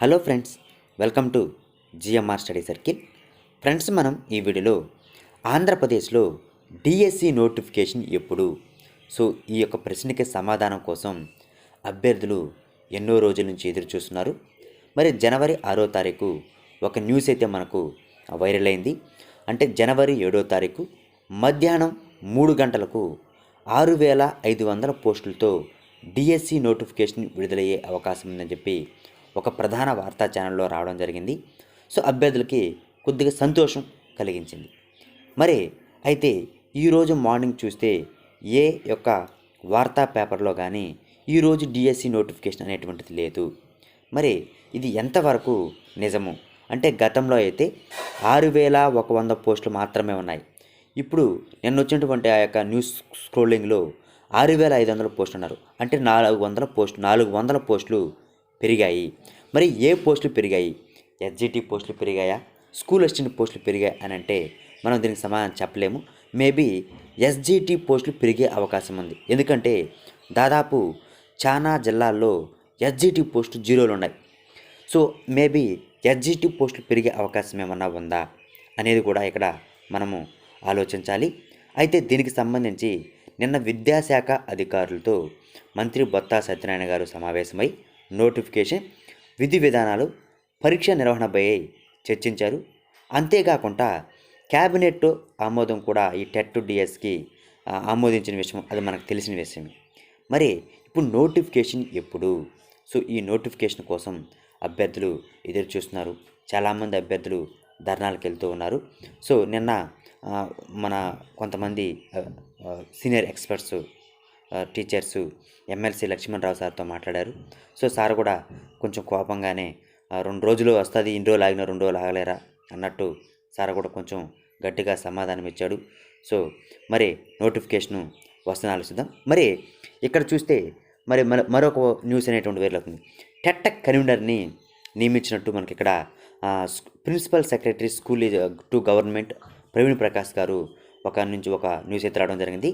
Hello friends welcome to GMR study circle. Friends మనం ఈ వీడియోలో ఆంధ్రప్రదేశ్లో డిఎస్సి నోటిఫికేషన్ ఎప్పుడు? సో ఈ యొక్క ప్రశ్నకి సమాధానం కోసం అభ్యర్థులు ఎన్నో రోజుల నుంచి ఎదురు చూస్తున్నారు. మరి జనవరి ఆరో తారీఖు ఒక న్యూస్ అయితే మనకు వైరల్ అయింది. అంటే జనవరి ఏడో తారీఖు మధ్యాహ్నం మూడు గంటలకు ఆరు వేల ఐదు వందల పోస్టులతో డిఎస్సి నోటిఫికేషన్ విడుదలయ్యే అవకాశం ఉందని చెప్పి ఒక ప్రధాన వార్తా ఛానల్లో రావడం జరిగింది. సో అభ్యర్థులకి కొద్దిగా సంతోషం కలిగించింది. మరి అయితే ఈరోజు మార్నింగ్ చూస్తే ఏ యొక్క వార్తా పేపర్లో కానీ ఈరోజు డిఎస్సి నోటిఫికేషన్ అనేటువంటిది లేదు. మరి ఇది ఎంతవరకు నిజము? అంటే గతంలో అయితే ఆరు వేల ఒక వంద పోస్టులు మాత్రమే ఉన్నాయి. ఇప్పుడు నిన్న వచ్చినటువంటి ఆ యొక్క న్యూస్ స్క్రోలింగ్లో ఆరు వేల ఐదు వందల పోస్టులు ఉన్నారు. అంటే నాలుగు వందల పోస్టు నాలుగు వందల పోస్టులు పెరిగాయి. మరి ఏ పోస్టులు పెరిగాయి? ఎస్జిటి పోస్టులు పెరిగాయా? స్కూల్ అసిస్టెంట్ పోస్టులు పెరిగాయి అని అంటే మనం దీనికి సమాధానం చెప్పలేము. మేబీ ఎస్జిటి పోస్టులు పెరిగే అవకాశం ఉంది. ఎందుకంటే దాదాపు చాలా జిల్లాల్లో ఎస్జిటి పోస్టులు జీరోలు ఉన్నాయి. సో మేబీ ఎస్జిటి పోస్టులు పెరిగే అవకాశం ఏమన్నా ఉందా అనేది కూడా ఇక్కడ మనము ఆలోచించాలి. అయితే దీనికి సంబంధించి నిన్న విద్యాశాఖ అధికారులతో మంత్రి బొత్తా సత్యనారాయణ గారు సమావేశమై నోటిఫికేషన్ విధి విధానాలు పరీక్ష నిర్వహణపై చర్చించారు. అంతేకాకుండా క్యాబినెట్ ఆమోదం కూడా ఈ టెట్ డిఎస్కి ఆమోదించిన విషయం అది మనకు తెలిసిన విషయం. మరి ఇప్పుడు నోటిఫికేషన్ ఎప్పుడు? సో ఈ నోటిఫికేషన్ కోసం అభ్యర్థులు ఎదురు చూస్తున్నారు. చాలామంది అభ్యర్థులు ధర్నాలకు వెళ్తూ ఉన్నారు. సో నిన్న మన కొంతమంది senior experts teachers MLC Lakshmanrao సార్తో మాట్లాడారు. సో సార్ కూడా కొంచెం కోపంగానే రెండు రోజులు వస్తుంది ఇన్ని రోజులు ఆగిన రెండు రోజులు ఆగలేరా? అన్నట్టు సార్ కూడా కొంచెం గట్టిగా సమాధానం ఇచ్చాడు. సో మరి నోటిఫికేషను వస్తున్న ఆలోచిద్దాం మరి ఇక్కడ చూస్తే మరి మరొక న్యూస్ అనేటువంటి వేరులవుతుంది టెట్టక్ కన్వీనర్ని నియమించినట్టు మనకి ఇక్కడ principal secretary school to government Praveen Prakash గారు ఒక నుంచి ఒక న్యూస్ అయితే రావడం జరిగింది.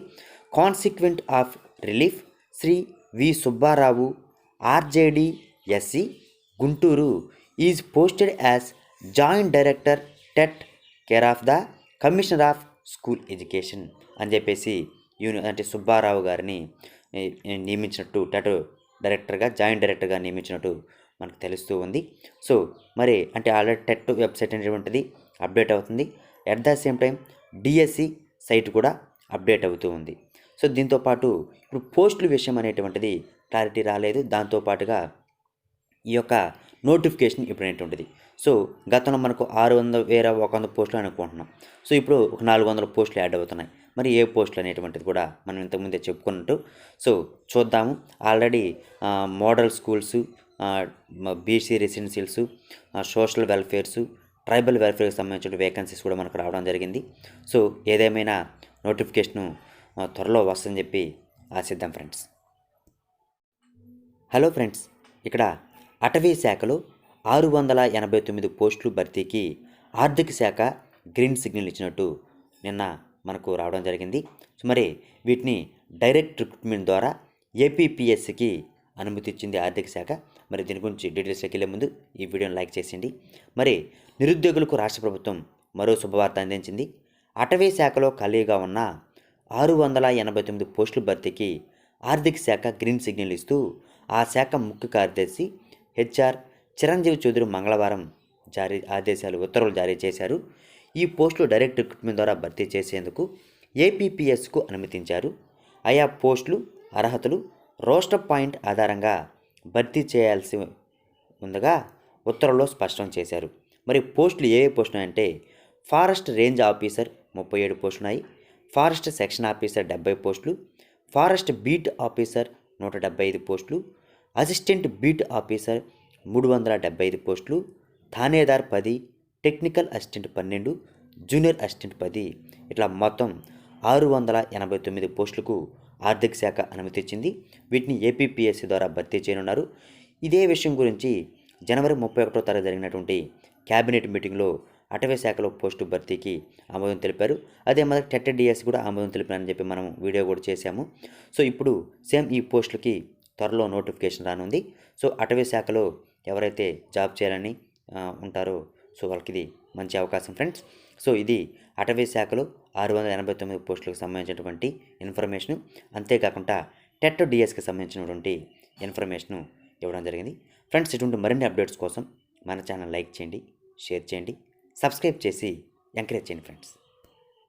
Consequent of relief Shri V Subbarao RJD SC Guntur. Is posted as joint director TET care of the commissioner of school education అని చెప్పేసి యూని అంటే సుబ్బారావు గారిని నియమించినట్టు టెట్ డైరెక్టర్గా జాయింట్ డైరెక్టర్గా నియమించినట్టు మనకు తెలుస్తూ ఉంది. సో మరి అంటే ఆల్రెడీ టెట్ వెబ్సైట్ అనేటువంటిది అప్డేట్ అవుతుంది. At the same time DSC site కూడా అప్డేట్ అవుతూ ఉంది. సో దీంతో పాటు ఇప్పుడు పోస్టుల విషయం అనేటువంటిది క్లారిటీ రాలేదు. దాంతోపాటుగా ఈ యొక్క నోటిఫికేషన్ ఇప్పుడు అనేటువంటిది. సో గతంలో మనకు ఆరు వందల వేరే ఒక వంద పోస్టులు అనుకుంటున్నాం. సో ఇప్పుడు ఒక నాలుగు వందల పోస్టులు యాడ్ అవుతున్నాయి. మరి ఏ పోస్టులు అనేటువంటిది కూడా మనం ఇంతకుముందే చెప్పుకున్నట్టు సో చూద్దాము. Already model schools BC residentials social welfares tribal వెల్ఫేర్కి సంబంధించిన వేకెన్సీస్ కూడా మనకు రావడం జరిగింది. సో ఏదేమైనా నోటిఫికేషను త్వరలో వస్తుందని చెప్పి ఆశిద్దాం ఫ్రెండ్స్. హలో ఫ్రెండ్స్ ఇక్కడ అటవీ శాఖలో ఆరు వందల ఎనభై తొమ్మిది పోస్టులు భర్తీకి ఆర్థిక శాఖ గ్రీన్ సిగ్నల్ ఇచ్చినట్టు నిన్న మనకు రావడం జరిగింది. సో మరి వీటిని డైరెక్ట్ రిక్రూట్మెంట్ ద్వారా ఏపీపీఎస్సికి అనుమతి ఇచ్చింది ఆర్థిక శాఖ. మరి దీని గురించి డీటెయిల్స్కి వెళ్ళే ముందు ఈ వీడియోని లైక్ చేసింది మరి నిరుద్యోగులకు రాష్ట్ర ప్రభుత్వం మరో శుభవార్త అందించింది. అటవీ శాఖలో ఖాళీగా ఉన్న ఆరు వందల ఎనభై తొమ్మిది పోస్టుల భర్తీకి ఆర్థిక శాఖ గ్రీన్ సిగ్నల్ ఇస్తూ ఆ శాఖ ముఖ్య కార్యదర్శి హెచ్ఆర్ చిరంజీవి చౌదరి మంగళవారం జారీ ఆదేశాలు ఉత్తర్వులు జారీ చేశారు. ఈ పోస్టులు డైరెక్ట్ రిక్రూట్మెంట్ ద్వారా భర్తీ చేసేందుకు ఏపీపీఎస్కు అనుమతించారు. ఆయా పోస్టులు అర్హతలు రోస్టర్ పాయింట్ ఆధారంగా భర్తీ చేయాల్సి ఉండగా ఉత్తర్వుల్లో స్పష్టం చేశారు. మరి పోస్టులు ఏ ఏ పోస్టులు అంటే ఫారెస్ట్ రేంజ్ ఆఫీసర్ ముప్పై ఏడు పోస్టున్నాయి ఫారెస్ట్ సెక్షన్ ఆఫీసర్ డెబ్బై పోస్టులు ఫారెస్ట్ బీట్ ఆఫీసర్ నూట డెబ్బై ఐదు పోస్టులు అసిస్టెంట్ బీట్ ఆఫీసర్ మూడు వందల డెబ్బై ఐదు పోస్టులు థానేదార్ పది టెక్నికల్ అసిస్టెంట్ పన్నెండు జూనియర్ అసిస్టెంట్ పది. ఇట్లా మొత్తం ఆరు వందల ఎనభై తొమ్మిది పోస్టులకు ఆర్థిక శాఖ అనుమతి ఇచ్చింది. వీటిని ఏపీపీఎస్సీ ద్వారా భర్తీ చేయనున్నారు. ఇదే విషయం గురించి జనవరి ముప్పై ఒకటో తారీఖు జరిగినటువంటి క్యాబినెట్ మీటింగ్లో అటవీ శాఖలో పోస్టు భర్తీకి ఆమోదం తెలిపారు. అదే మన టెట్ డిఎస్ కూడా ఆమోదం తెలిపారని చెప్పి మనం వీడియో కూడా చేశాము. సో ఇప్పుడు సేమ్ ఈ పోస్టులకి త్వరలో నోటిఫికేషన్ రానుంది. సో అటవీ శాఖలో ఎవరైతే జాబ్ చేయాలని ఉంటారో సో వాళ్ళకి ఇది మంచి అవకాశం ఫ్రెండ్స్. సో ఇది అటవీ శాఖలో ఆరు వందల ఎనభై తొమ్మిది పోస్టులకు సంబంధించినటువంటి ఇన్ఫర్మేషన్. అంతేకాకుండా టెట్ డిఎస్కి సంబంధించినటువంటి ఇన్ఫర్మేషను ఇవ్వడం జరిగింది. ఫ్రెండ్స్ ఇటువంటి మరిన్ని అప్డేట్స్ కోసం మన ఛానల్ లైక్ చేయండి షేర్ చేయండి. సబ్స్క్రైబ్ చేసి ఎంకరేజ్ చేయండి ఫ్రెండ్స్.